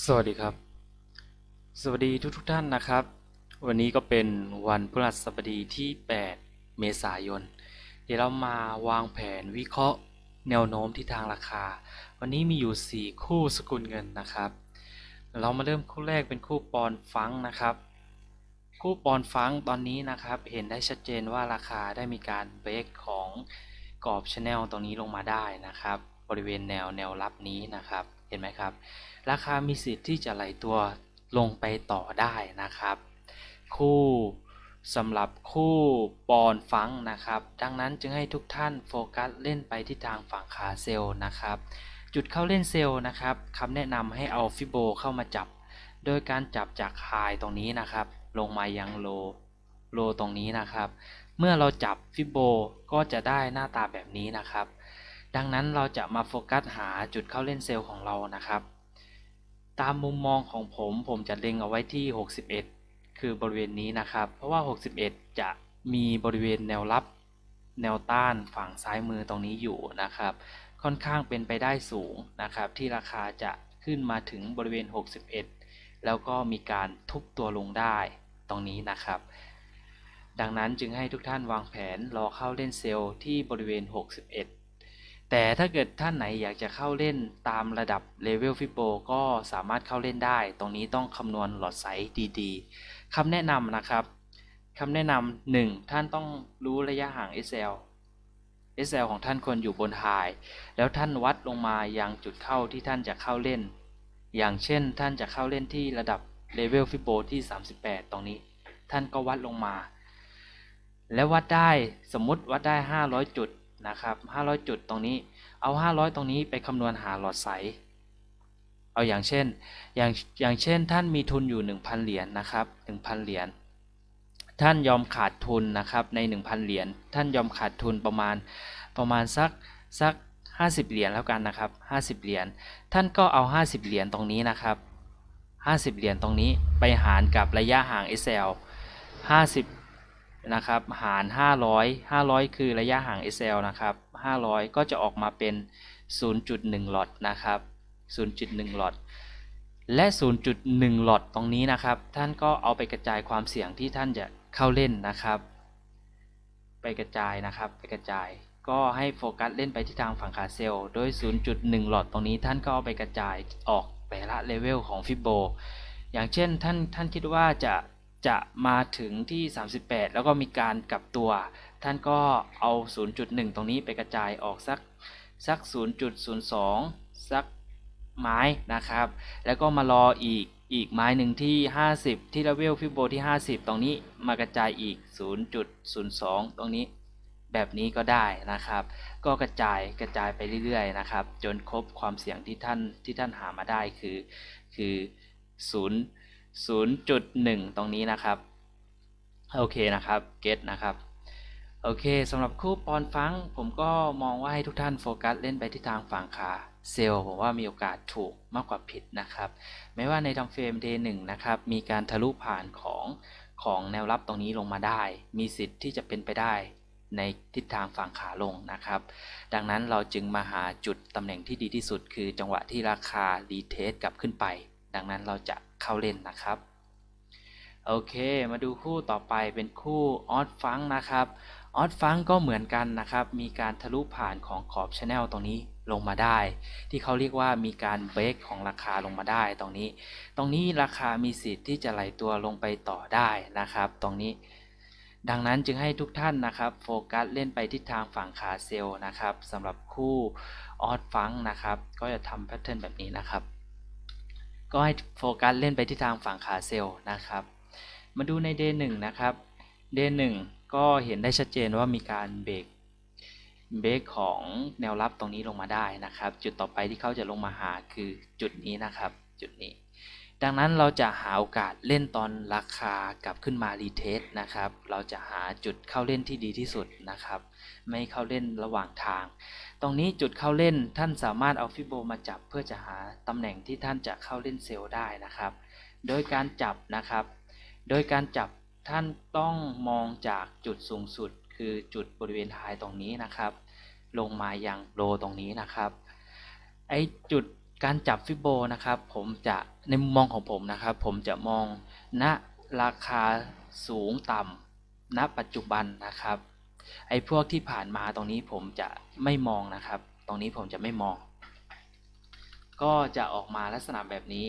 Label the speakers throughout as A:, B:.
A: สวัสดีครับ สวัสดีทุกทุกท่านนะครับ วันนี้ก็เป็นวันพฤหัสบดีที่ 8 เมษายน เดี๋ยวเรามาวางแผนวิเคราะห์แนวโน้มที่ทางราคา วันนี้มีอยู่ 4 คู่สกุลเงินนะครับ เรามาเริ่มคู่แรกเป็นคู่ปอนฟังนะครับ คู่ปอนฟังตอนนี้นะครับ เห็นได้ชัดเจนว่าราคาได้มีการเบรกของกรอบชแนลตรงนี้ลงมาได้นะครับ บริเวณแนวแนวรับนี้นะครับ ห็นไหมครับ ราคามีสิทธิ์ที่จะไหลตัวลงไปต่อได้นะครับ คู่สำหรับคู่ปอนฟังนะครับ ดังนั้นจึงให้ทุกท่านโฟกัสเล่นไปที่ทางฝั่งขาเซลล์นะครับ จุดเข้าเล่นเซลล์นะครับคำแนะนำให้เอาฟิโบเข้ามาจับ โดยการจับจากไฮตรงนี้นะครับ ลงมายังโลโลตรงนี้นะครับ เมื่อเราจับฟิโบก็จะได้หน้าตาแบบนี้นะครับ ดังนั้นเราจะมาโฟกัสหาจุดเข้าเล่นเซลล์ของเรานะครับ ตามมุมมองของผมผมจะเล็งเอาไว้ที่ 61 คือบริเวณนี้นะครับ เพราะว่า 61 จะมีบริเวณแนวรับแนวต้านฝั่งซ้ายมือตรงนี้อยู่นะครับ ค่อนข้างเป็นไปได้สูงนะครับ ที่ราคาจะขึ้นมาถึงบริเวณ 61 แล้วก็มีการทุบตัวลงได้ตรงนี้นะครับ ดังนั้นจึงให้ทุกท่านวางแผนรอเข้าเล่นเซลล์ที่บริเวณ 61 แต่ถ้าเกิดท่านไหนอยากจะเข้าเล่นตามระดับเลเวลฟิโบก็สามารถเข้าเล่นได้ ตรงนี้ต้องคำนวณหลอดไซส์ดีๆคำแนะนำนะครับคำแนะนำหนึ่งท่านต้องรู้ระยะห่าง SL SL ของท่านควรอยู่บนไฮแล้วท่านวัดลงมายังจุดเข้าที่ท่านจะเข้าเล่น อย่างเช่นท่านจะเข้าเล่นที่ระดับเลเวลฟิโบที่ 38 ตรงนี้ ท่านก็วัดลงมา แล้ววัดได้สมมติวัดได้ 500 จุด นะครับ 500 จุดตรงนี้เอา 500 ตรงนี้ไปคำนวณหาหลอดไซส์เอาอย่างเช่นอย่างอย่างเช่นท่านมีทุนอยู่ 1,000 เหรียญนะครับ 1,000 เหรียญท่านยอมขาดทุนนะครับใน 1,000 เหรียญท่านยอมขาดทุนประมาณประมาณสักสัก 50 เหรียญแล้วกันนะครับ 50 เหรียญท่านก็เอา 50 เหรียญตรงนี้นะครับ 50 เหรียญตรงนี้ไปหารกับระยะห่าง SL 50 นะครับหาร 500 500 คือระยะห่าง SL นะครับ 500 ก็จะออกมาเป็น 0.1 หลอดนะครับ 0.1 หลอด และ 0.1 หลอดตรงนี้นะครับ ท่านก็เอาไปกระจายความเสี่ยงที่ท่านจะเข้าเล่นนะครับ ไปกระจายนะครับ ไปกระจาย ก็ให้โฟกัสเล่นไปที่ทางฝั่งขาเซลล์ โดย 0.1 หลอดตรงนี้ท่านก็เอาไปกระจายออกแต่ละเลเวลของฟิโบ อย่างเช่นท่านท่านคิดว่าจะ จะมาถึงที่ 38 แล้วก็มีการกลับตัว ท่านก็เอา 0.1 ตรงนี้ไปกระจายออกสักสัก 0.02 สักไม้นะครับ แล้วก็มารออีกอีกไม้หนึ่งที่ 50 ที่เลเวลฟิโบที่ 50 ตรงนี้มากระจายอีก 0.02 ตรงนี้ แบบนี้ก็ได้นะครับ ก็กระจายกระจายไปเรื่อยๆนะครับ จนครบความเสี่ยงที่ท่านที่ท่านหามาได้คือคือ 0 0.1 ตรงนี้นะครับ โอเคนะครับเก็ตนะครับ โอเคสำหรับคู่ปอนฟัง ผมก็มองว่าให้ทุกท่านโฟกัสเล่นไปที่ทางฝั่งขาเซลล์ผมว่ามีโอกาสถูกมากกว่าผิดนะครับ ไม่ว่าในทำเฟรม day 1นะครับ มีการทะลุผ่านของของแนวรับตรงนี้ลงมาได้ มีสิทธิ์ที่จะเป็นไปได้ในทิศทางฝั่งขาลงนะครับ ดังนั้นเราจึงมาหาจุดตำแหน่งที่ดีที่สุด คือจังหวะที่ราคารีเทสกลับขึ้นไป ดังนั้นเราจะ เข้าเล่นนะครับ โอเค มาดูคู่ต่อไปเป็นคู่ออสฟังนะครับออสฟังก็เหมือนกันนะครับ มีการทะลุผ่านของขอบชแนลตรงนี้ลงมาได้ ที่เขาเรียกว่ามีการเบรกของราคาลงมาได้ตรงนี้ ตรงนี้ราคามีสิทธิ์ที่จะไหลตัวลงไปต่อได้นะครับ ตรงนี้ดังนั้นจึงให้ทุกท่านนะครับโฟกัสเล่นไปทิศทางฝั่งขาเซลล์นะครับสำหรับคู่ออสฟังนะครับ ก็จะทำแพทเทิร์นแบบนี้นะครับ ก็ให้โฟกัสเล่นไปที่ทางฝั่งขาเซลล์นะครับ มาดูใน day 1นะครับ day 1ก็เห็นได้ชัดเจนว่ามีการเบรกเบรกของแนวรับตรงนี้ลงมาได้นะครับ จุดต่อไปที่เขาจะลงมาหาคือจุดนี้นะครับ จุดนี้ ดังนั้นเราจะหาโอกาสเล่นตอนราคากลับขึ้นมารีเทสนะครับ เราจะหาจุดเข้าเล่นที่ดีที่สุดนะครับ ไม่เข้าเล่นระหว่างทาง ตรงนี้จุดเข้าเล่นท่านสามารถเอาฟิโบมาจับเพื่อจะหาตำแหน่งที่ท่านจะเข้าเล่นเซลล์ได้นะครับ โดยการจับนะครับ โดยการจับท่านต้องมองจากจุดสูงสุด คือจุดบริเวณท้ายตรงนี้นะครับ ลงมายังโลตรงนี้นะครับไอจุด การจับฟิโบนะครับ ผมจะในมุมมองของผมนะครับ ผมจะมองณราคาสูงต่ำณปัจจุบันนะครับ ไอ้พวกที่ผ่านมาตรงนี้ผมจะไม่มองนะครับ ตรงนี้ผมจะไม่มอง ก็จะออกมาลักษณะแบบนี้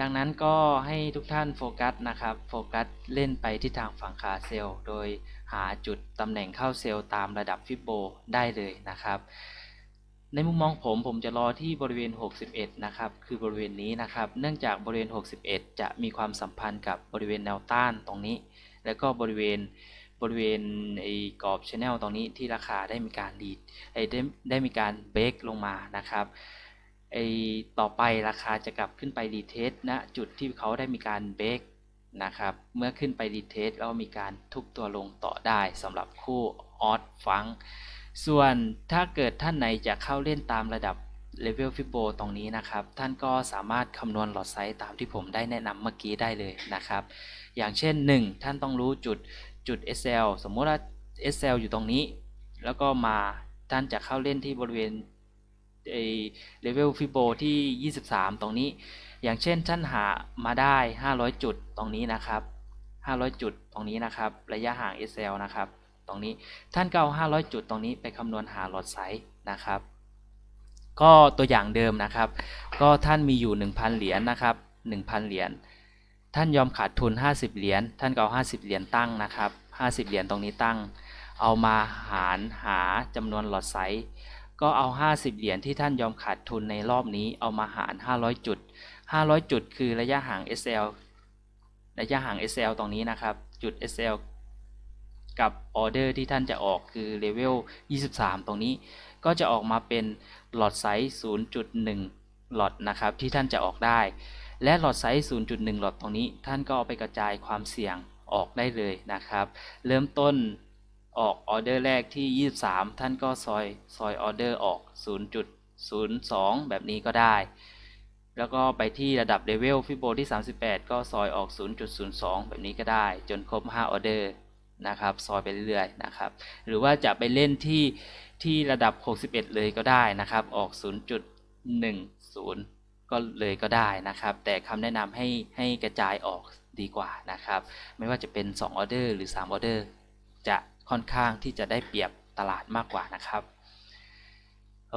A: ดังนั้นก็ให้ทุกท่านโฟกัสนะครับ โฟกัสเล่นไปที่ทางฝั่งขาเซลล์ โดยหาจุดตำแหน่งเข้าเซลล์ตามระดับฟิโบได้เลยนะครับ ในมุมมองผมผมจะรอที่บริเวณ 61 นะครับ คือบริเวณนี้นะครับ เนื่องจากบริเวณ 61 จะมีความสัมพันธ์กับบริเวณแนวต้านตรงนี้ แล้วก็บริเวณบริเวณไอ้กรอบชแนลตรงนี้ที่ราคาได้มีการดีดไอ้ได้ได้มีการเบรกลงมานะครับไอ้ต่อไปราคาจะกลับขึ้นไปรีเทสณจุดที่เขาได้มีการเบรกนะครับ เมื่อขึ้นไปรีเทสแล้วมีการทุบตัวลงต่อได้สำหรับคู่ออสฟัง ส่วนถ้าเกิดท่านไหนจะเข้าเล่นตามระดับเลเวลฟิโบตรงนี้นะครับ ท่านก็สามารถคำนวณหลอดไซส์ตามที่ผมได้แนะนำเมื่อกี้ได้เลยนะครับ อย่างเช่น 1 ท่านต้องรู้จุดจุด SL สมมติว่า SL อยู่ตรงนี้ แล้วก็มาท่านจะเข้าเล่นที่บริเวณเลเวลฟิโบที่ 23 ตรงนี้ อย่างเช่นท่านหามาได้ 500 จุดตรงนี้นะครับ 500 จุดตรงนี้นะครับ ระยะห่าง SL นะครับ ตรงนี้ ท่านก็เอา500 จุดตรงนี้ไปคำนวณหาหลอดไซส์นะครับ ก็ตัวอย่างเดิมนะครับ ก็ท่านมีอยู่ 1,000 เหรียญนะครับ 1,000 เหรียญ ท่านยอมขาดทุน 50 เหรียญ ท่านก็เอา 50 เหรียญตั้งนะครับ 50 เหรียญตรงนี้ตั้ง เอามาหารหาจำนวนหลอดไซส์ ก็เอา 50 เหรียญที่ท่านยอมขาดทุนในรอบนี้เอามาหาร 500 จุด 500 จุด คือระยะห่าง SL ระยะห่าง SL ตรงนี้นะครับ จุด SL กับออเดอร์ที่ท่านจะออกคือเลเวล 23 ตรงนี้ ก็จะออกมาเป็นหลอดไซส์ 0.1 หลอดนะครับที่ท่านจะออกได้ และหลอดไซส์ 0.1 หลอดตรงนี้ ท่านก็เอาไปกระจายความเสี่ยงออกได้เลยนะครับ เริ่มต้นออกออเดอร์แรกที่ 23 ท่านก็ซอยซอยออเดอร์ออก 0.02 แบบนี้ก็ได้ แล้วก็ไปที่ระดับเลเวลฟิโบที่ 38 ก็ซอยออก 0.02 แบบนี้ก็ได้ จนครบ 5 ออเดอร์ นะครับซอยไปเรื่อยๆนะครับ หรือว่าจะไปเล่นที่ที่ระดับ 61 เลยก็ได้นะครับ ออก 0.10 ก็เลยก็ได้นะครับ แต่คำแนะนำให้ให้กระจายออกดีกว่านะครับ ไม่ว่าจะเป็น2ออเดอร์หรือ3ออเดอร์จะค่อนข้างที่จะได้เปรียบตลาดมากกว่านะครับ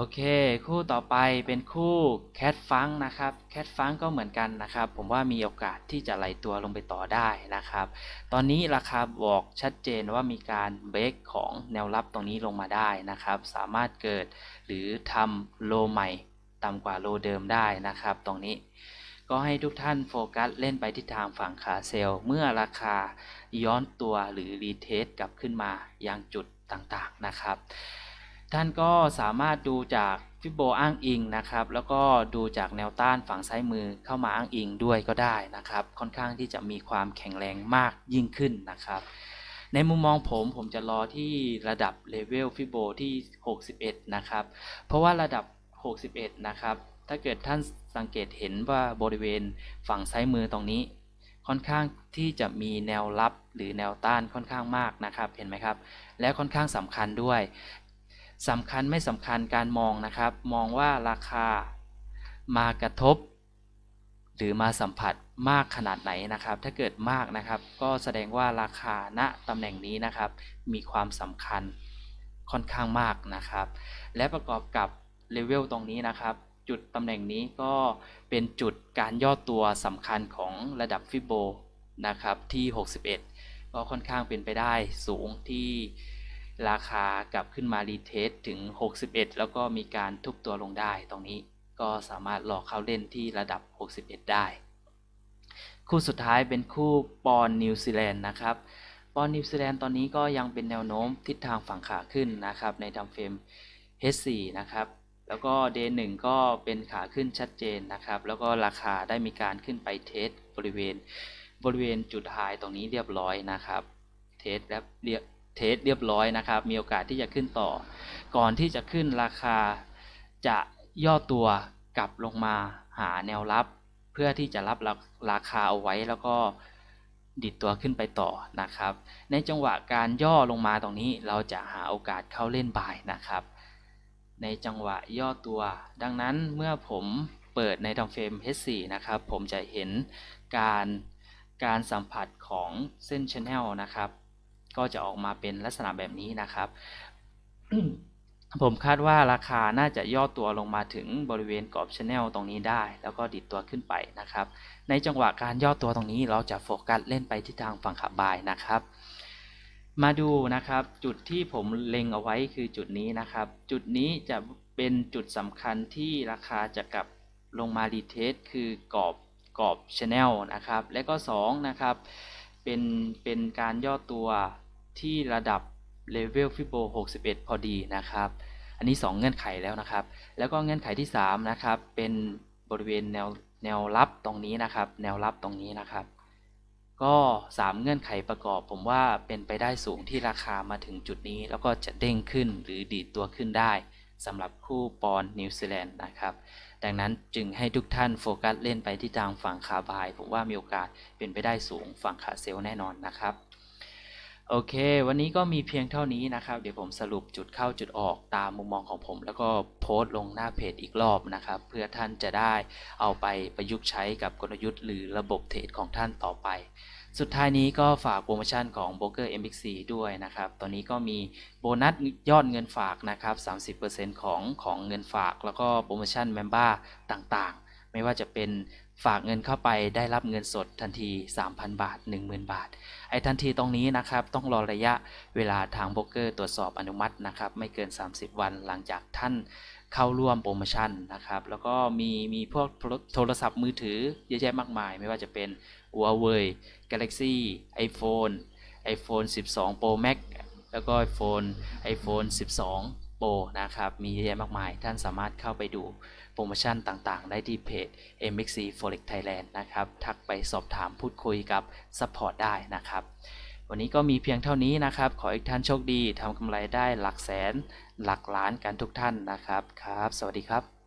A: โอเค คู่ต่อไปเป็นคู่แคทฟังนะครับแคทฟังก็เหมือนกันนะครับ ผมว่ามีโอกาสที่จะไหลตัวลงไปต่อได้นะครับ ตอนนี้ราคาบอกชัดเจนว่ามีการเบรกของแนวรับตรงนี้ลงมาได้นะครับ สามารถเกิดหรือทำโลใหม่ต่ำกว่าโลเดิมได้นะครับ ตรงนี้ก็ให้ทุกท่านโฟกัสเล่นไปที่ทางฝั่งขาเซลล์เมื่อราคาย้อนตัวหรือรีเทสกลับขึ้นมายังจุดต่างๆนะครับ ท่านก็สามารถดูจากฟิโบอ้างอิงนะครับ แล้วก็ดูจากแนวต้านฝั่งซ้ายมือเข้ามาอ้างอิงด้วยก็ได้นะครับ ค่อนข้างที่จะมีความแข็งแรงมากยิ่งขึ้นนะครับ ในมุมมองผมผมจะรอที่ระดับเลเวลฟิโบที่ 61 นะครับ เพราะว่าระดับ 61 นะครับ ถ้าเกิดท่านสังเกตเห็นว่าบริเวณฝั่งซ้ายมือตรงนี้ ค่อนข้างที่จะมีแนวรับหรือแนวต้านค่อนข้างมากนะครับ เห็นไหมครับ และค่อนข้างสำคัญด้วย สำคัญไม่สำคัญการมองนะครับ มองว่าราคามากระทบ หรือมาสัมผัสมากขนาดไหนนะครับ ถ้าเกิดมากนะครับ ก็แสดงว่าราคาณตำแหน่งนี้นะครับ มีความสำคัญค่อนข้างมากนะครับ และประกอบกับเลเวลตรงนี้นะครับ จุดตำแหน่งนี้ก็เป็นจุดการย่อตัวสำคัญของระดับฟิโบนะครับที่ 61 ก็ค่อนข้างเป็นไปได้สูงที่ ราคากลับขึ้นมารีเทสถึง 61 แล้วก็มีการทุบตัวลงได้ตรงนี้ก็สามารถหลอกเข้าเล่นที่ระดับ 61 ได้ คู่สุดท้ายเป็นคู่ปอนนิวซีแลนด์นะครับปอนนิวซีแลนด์ตอนนี้ก็ยังเป็นแนวโน้มทิศทางฝั่งขาขึ้นนะครับในทำเฟรม H4 นะครับแล้วก็ Day1 ก็เป็นขาขึ้นชัดเจนนะครับ แล้วก็ราคาได้มีการขึ้นไปเทสบริเวณ บริเวณจุดไฮตรงนี้เรียบร้อยนะครับ เทสแล้วเรียบ เทสเรียบร้อยนะครับ มีโอกาสที่จะขึ้นต่อ ก่อนที่จะขึ้นราคาจะย่อตัวกลับลงมาหาแนวรับ เพื่อที่จะรับราคาเอาไว้แล้วก็ดิดตัวขึ้นไปต่อนะครับ ในจังหวะการย่อลงมาตรงนี้เราจะหาโอกาสเข้าเล่นบ่ายนะครับ ในจังหวะย่อตัว ดังนั้นเมื่อผมเปิดในทางเฟรม H4 นะครับ ผมจะเห็นการการสัมผัสของเส้น Channel นะครับ ก็จะออกมาเป็นลักษณะแบบนี้นะครับ ผมคาดว่าราคาน่าจะย่อตัวลงมาถึงบริเวณกรอบ Channel ตรงนี้ได้ แล้วก็ดิดตัวขึ้นไปนะครับ ในจังหวะการย่อตัวตรงนี้เราจะโฟกัสเล่นไปที่ทางฝั่งขาบายนะครับมาดูนะครับจุดที่ผมเล็งเอาไว้คือจุดนี้นะครับ จุดนี้จะเป็นจุดสำคัญที่ราคาจะกลับลงมารีเทสคือกรอบกรอบ Channel นะครับ และก็2นะครับเป็นเป็นการย่อตัว ที่ระดับเลเวลฟิโบ61 พอดีนะครับ อันนี้ 2 เงื่อนไขแล้วนะครับ แล้วก็เงื่อนไขที่ 3 นะครับ เป็นบริเวณแนวแนวรับตรงนี้นะครับ แนวรับตรงนี้นะครับ ก็ 3 เงื่อนไขประกอบ ผมว่าเป็นไปได้สูงที่ราคามาถึงจุดนี้ แล้วก็จะเด้งขึ้นหรือดีดตัวขึ้นได้สำหรับคู่ปอนนิวซีแลนด์นะครับ ดังนั้นจึงให้ทุกท่านโฟกัสเล่นไปที่ทางฝั่งขาบาย ผมว่ามีโอกาสเป็นไปได้สูงฝั่งขาเซลแน่นอนนะครับ โอเค วันนี้ก็มีเพียงเท่านี้นะครับ เดี๋ยวผมสรุปจุดเข้าจุดออกตามมุมมองของผม แล้วก็โพสต์ลงหน้าเพจอีกรอบนะครับ เพื่อท่านจะได้เอาไปประยุกต์ใช้กับกลยุทธ์หรือระบบเทรดของท่านต่อไป สุดท้ายนี้ก็ฝากโปรโมชั่นของ b r o k e r MXC ด้วยนะครับ ตอนนี้ก็มีโบนัสยอดเงินฝากนะครับ 30%ของของเงินฝาก แล้วก็โปรโมชั่นเมมเบอร์ต่างๆ ไม่ว่าจะเป็นฝากเงินเข้าไปได้รับเงินสดทันที 3,000 บาท 10,000 บาท ไอ้ทันทีตรงนี้นะครับ ต้องรอระยะเวลาทางโบรกเกอร์ตรวจสอบอนุมัตินะครับ ไม่เกิน 30 วันหลังจากท่านเข้าร่วมโปรโมชั่นนะครับ แล้วก็มีมีพวกโทรศัพท์มือถือเยอะแยะมากมาย ไม่ว่าจะเป็น Huawei Galaxy iPhone iPhone 12 Pro Max แล้วก็ iPhone iPhone 12 โปรนะครับ มีเยอะแยะมากมาย ท่านสามารถเข้าไปดูโปรโมชั่นต่างๆ ได้ที่เพจ MXC Forex Thailand นะครับ ทักไปสอบถามพูดคุยกับซัพพอร์ตได้นะครับ วันนี้ก็มีเพียงเท่านี้นะครับ ขอให้ท่านโชคดีทำกำไรได้หลักแสน หลักล้านกันทุกท่านนะครับ ครับ สวัสดีครับ